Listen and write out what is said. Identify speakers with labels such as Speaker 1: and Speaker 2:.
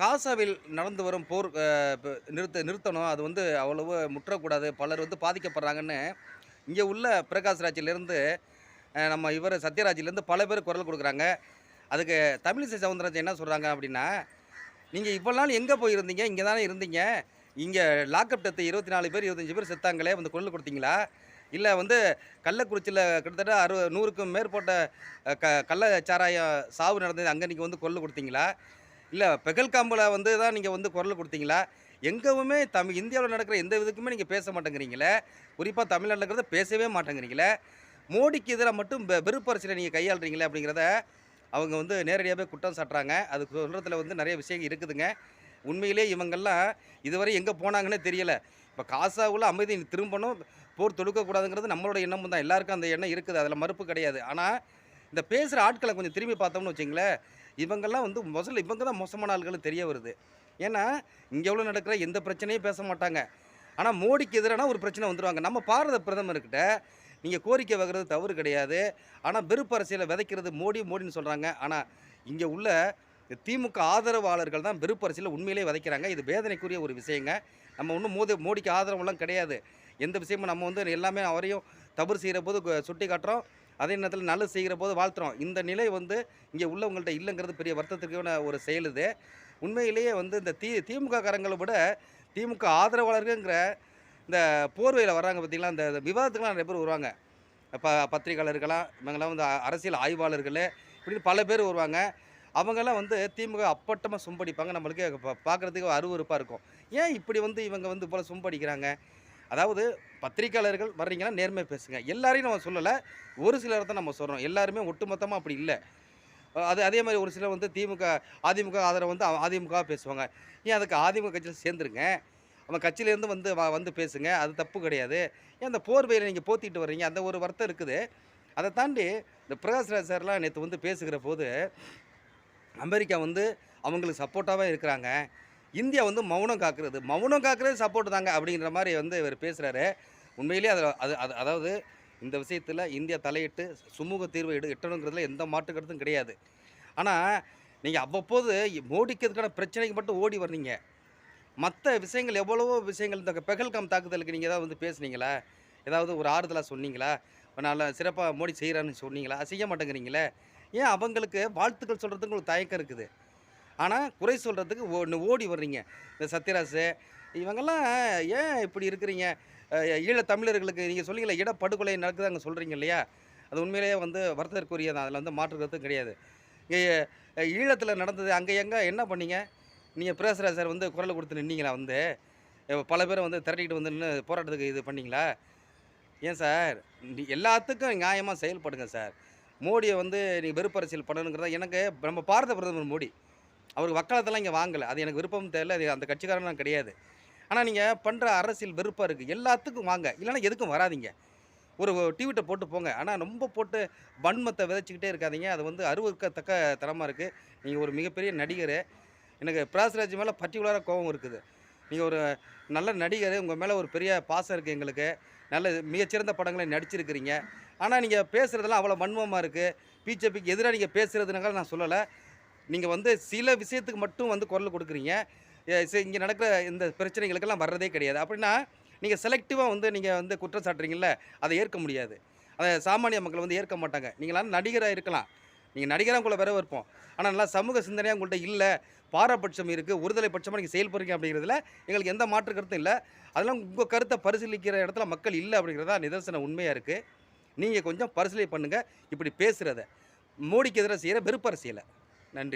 Speaker 1: காசாவில் நடந்து வரும் போர் நிறுத்த நிறுத்தணும். அது வந்து அவ்வளவு முற்றக்கூடாது. பலர் வந்து பாதிக்கப்படுறாங்கன்னு இங்கே உள்ள பிரகாஷ் ராஜிலேருந்து நம்ம இவர் சத்யராஜிலேருந்து பல பேர் குரல் கொடுக்குறாங்க. அதுக்கு தமிழிசை சவுந்தரராஜன் என்ன சொல்கிறாங்க அப்படின்னா நீங்கள் இவ்வளோ நாள் எங்கே போயிருந்தீங்க? இங்கே தானே இருந்தீங்க? இங்கே லாக்அப் டெத்து இருபத்தி நாலு பேர் இருபத்தஞ்சி பேர் செத்தாங்களே? வந்து குரல் கொடுத்தீங்களா? இல்லை வந்து கள்ளக்குறிச்சியில் கிட்டத்தட்ட அறு நூறுக்கும் மேற்பட்ட க கள்ள சாராயம் சாவு நடந்தது. அங்கே நீங்கள் வந்து கொள்ளு கொடுத்தீங்களா? இல்லை பெகல்காம்பில் வந்து தான் நீங்கள் வந்து குரல் கொடுத்தீங்களா? எங்கேவுமே தமிழ் இந்தியாவில் நடக்கிற எந்த விதக்குமே நீங்கள் பேச மாட்டேங்கிறீங்களே. குறிப்பாக தமிழ்நாட்டில் இருக்கிறத பேசவே மாட்டேங்கிறீங்களே. மோடிக்கு எதிராக மட்டும் வெறுப்பரசியில் வெறுப்பு நீங்கள் கையாளுறீங்களே அப்படிங்கிறத அவங்க வந்து நேரடியாகவே குற்றம் சாட்டுறாங்க. அது சொல்கிறதுல வந்து நிறைய விஷயங்கள் இருக்குதுங்க. உண்மையிலே இவங்கெல்லாம் இதுவரை எங்கே போனாங்கன்னே தெரியலை. இப்போ காசாவில் அமைதி திரும்பணும் போர் தொடுக்கக்கூடாதுங்கிறது நம்மளோட எண்ணமும் தான். எல்லாருக்கும் அந்த எண்ணம் இருக்குது. அதில் மறுப்பு கிடையாது. ஆனால் இந்த பேசுகிற ஆட்களை கொஞ்சம் திரும்பி பார்த்தோம்னு வச்சிங்களேன் இவங்கெல்லாம் வந்து முதல்ல இவங்க தான் மோசமான ஆள்கள் தெரிய வருது. ஏன்னா இங்கே எவ்வளோ நடக்கிற எந்த பிரச்சனையும் பேச மாட்டாங்க. ஆனால் மோடிக்கு எதிரான ஒரு பிரச்சனை வந்துடுவாங்க நம்ம பாரத பிரதமர்கிட்ட நீங்கள் கோரிக்கை வைக்கிறது தவறு கிடையாது. ஆனால் வெறுப்பு அரசியலை விதைக்கிறது மோடி மோடின்னு சொல்கிறாங்க ஆனால் இங்கே உள்ள திமுக ஆதரவாளர்கள் தான் வெறுப்பு அரசியலை உண்மையிலே விதைக்கிறாங்க. இது வேதனைக்குரிய ஒரு விஷயங்க. நம்ம ஒன்றும் மோதி மோடிக்கு ஆதரவெல்லாம் கிடையாது. எந்த விஷயமும் நம்ம வந்து எல்லாமே அவரையும் தவறு செய்கிற போது சுட்டி காட்டுறோம் அதே நேரத்தில் நல்லது செய்கிற போது வாழ்த்துறோம். இந்த நிலை வந்து இங்கே உள்ளவங்கள்ட்ட இல்லைங்கிறது பெரிய வருத்தத்துக்கான ஒரு செயல் இது. உண்மையிலேயே வந்து இந்த தி திமுக காரங்களை விட திமுக ஆதரவாளர்கள்ங்கிற இந்த போர்வையில் வர்றாங்க பார்த்தீங்களா இந்த விவாதத்துக்கெலாம் நிறைய பேர் வருவாங்க. ப பத்திரிகையாளர்களாம் இவங்கெல்லாம் வந்து அரசியல் ஆய்வாளர்கள் இப்படின்னு பல பேர் வருவாங்க. அவங்கெல்லாம் வந்து திமுக அப்பட்டமாக சும்படிப்பாங்க. நம்மளுக்கு பார்க்குறதுக்கு அருவறுப்பாக அருவருப்பாக இருக்கும். ஏன் இப்படி வந்து இவங்க வந்து போல சும்படிக்கிறாங்க? அதாவது பத்திரிக்கையாளர்கள் வர்றீங்கன்னா நேர்மை பேசுங்க. எல்லாரையும் நம்ம சொல்லலை. ஒரு சிலரை தான் நம்ம சொல்கிறோம் எல்லாருமே ஒட்டுமொத்தமாக அப்படி இல்லை. அது அதே மாதிரி ஒரு சிலர் வந்து திமுக அதிமுக ஆதரவு வந்து அதிமுக பேசுவாங்க. ஏன் அதுக்கு அதிமுக கட்சியில் சேர்ந்துருங்க? அவன் கட்சியிலேருந்து வந்து வந்து பேசுங்க. அது தப்பு கிடையாது. ஏன் அந்த போர்வையில் நீங்கள் போத்திட்டு வர்றீங்க? அந்த ஒரு வருத்தம் இருக்குது. அதை தாண்டி இந்த பிரகாஷ்ராஜ் சார்லாம் நேற்று வந்து பேசுகிற போது அமெரிக்கா வந்து அவங்களுக்கு சப்போர்ட்டாகவே இருக்கிறாங்க. இந்தியா வந்து மௌனம் காக்கிறது. மௌனம் காக்கிறது சப்போர்ட் தாங்க அப்படிங்கிற மாதிரி வந்து இவர் பேசுகிறாரு உண்மையிலேயே அதில் அது அது அதாவது இந்த விஷயத்தில் இந்தியா தலையிட்டு சுமூக தீர்வை எடு எட்டணுங்கிறதுல எந்த மாற்று கிடையாது. ஆனால் நீங்கள் அவ்வப்போது மோடிக்கிறதுக்கான பிரச்சனைக்கு மட்டும் ஓடி வர்றீங்க. மற்ற விஷயங்கள் எவ்வளவோ விஷயங்கள் இந்த பெகல்காம் தாக்குதலுக்கு நீங்கள் ஏதாவது வந்து பேசுனீங்களா? ஏதாவது ஒரு ஆறுதலாக சொன்னீங்களா? நல்லா சிறப்பாக மோடி செய்கிறான்னு சொன்னீங்களா? செய்ய மாட்டேங்கிறீங்களே? ஏன் அவங்களுக்கு வாழ்த்துக்கள் சொல்கிறதுக்கு ஒரு தயக்கம் இருக்குது? ஆனால் குறை சொல்கிறதுக்கு ஒன்று ஓடி வர்றீங்க. இந்த சத்யராஜ் இவங்கெல்லாம் ஏன் இப்படி இருக்கிறீங்க? ஈழ தமிழர்களுக்கு நீங்கள் சொன்னீங்களே இட படுகொலை நடக்குது அங்கே சொல்கிறீங்க இல்லையா? அது உண்மையிலேயே வந்து வருத்தற்குரியதான் அதில் வந்து மாற்று கிடையாது. இங்கே ஈழத்தில் நடந்தது அங்கே எங்கே? என்ன பண்ணீங்க? நீங்கள் பிரேசராஜ் சார் வந்து குரல் கொடுத்து நின்னீங்களா வந்து? பல பேரை வந்து திரட்டிக்கிட்டு வந்து நின்று போராட்டத்துக்கு இது பண்ணீங்களா? ஏன் சார்? எல்லாத்துக்கும் நியாயமாக செயல்படுங்க சார். மோடியை வந்து நீங்கள் வெறுப்பரசியல் பண்ணணுங்கிறத எனக்கு நம்ம பாரத பிரதமர் மோடி அவருக்கு வக்காலத்தெல்லாம் இங்கே வாங்கலை. அது எனக்கு விருப்பம் தெரியல அது அந்த கட்சிக்காரன் நான் கிடையாது. ஆனால் நீங்கள் பண்ணுற அரசியல் வெறுப்பாக இருக்குது எல்லாத்துக்கும் வாங்க. இல்லைன்னா எதுக்கும் வராதீங்க. ஒரு டிவிட்டை போட்டு போங்க. ஆனால் ரொம்ப போட்டு வன்மத்தை விதைச்சிக்கிட்டே இருக்காதீங்க. அது வந்து அருவருக்கத்தக்க தரமாக இருக்குது நீங்கள் ஒரு மிகப்பெரிய நடிகர். எனக்கு பிராஸ்ராஜ் மேலே பர்டிகுலராக கோபம் இருக்குது. நீங்கள் ஒரு நல்ல நடிகர். உங்கள் மேலே ஒரு பெரிய பாசம் இருக்குது எங்களுக்கு. நல்ல மிகச்சிறந்த படங்களை நடிச்சிருக்கிறீங்க. ஆனால் நீங்கள் பேசுகிறதெல்லாம் அவ்வளோ வன்மமாக இருக்குது பிஜேபிக்கு எதிராக நீங்கள் பேசுகிறதுனால நான் சொல்லலை. நீங்கள் வந்து சில விஷயத்துக்கு மட்டும் வந்து குரல் கொடுக்குறீங்க. இங்கே நடக்கிற இந்த பிரச்சனைகளுக்கெல்லாம் வர்றதே கிடையாது. அப்படின்னா நீங்கள் செலக்டிவாக வந்து நீங்கள் வந்து குற்றம் சாட்டுறீங்கல்ல அதை ஏற்க முடியாது. அதை சாமானிய மக்கள் வந்து ஏற்க மாட்டாங்க. நீங்களாம் நடிகராக இருக்கலாம். நீங்கள் நடிகராக உங்களை வர இருப்போம். ஆனால் நல்லா சமூக சிந்தனையாக உங்கள்கிட்ட இல்லை. பாரபட்சம் இருக்குது ஒருதலை பட்சமாக நீங்கள் செயல்படுறீங்க அப்படிங்கிறதுல எங்களுக்கு எந்த மாற்று கருத்தும் இல்லை. அதெல்லாம் உங்கள் கருத்தை பரிசீலிக்கிற இடத்துல மக்கள் இல்லை அப்படிங்கிறதா நிதர்சனம் உண்மையாக இருக்குது நீங்கள் கொஞ்சம் பரிசீலனை பண்ணுங்கள் இப்படி பேசுகிறத மோடிக்கு எதிராக செய்கிற வெறுப்பு அரசியலை. நன்றி.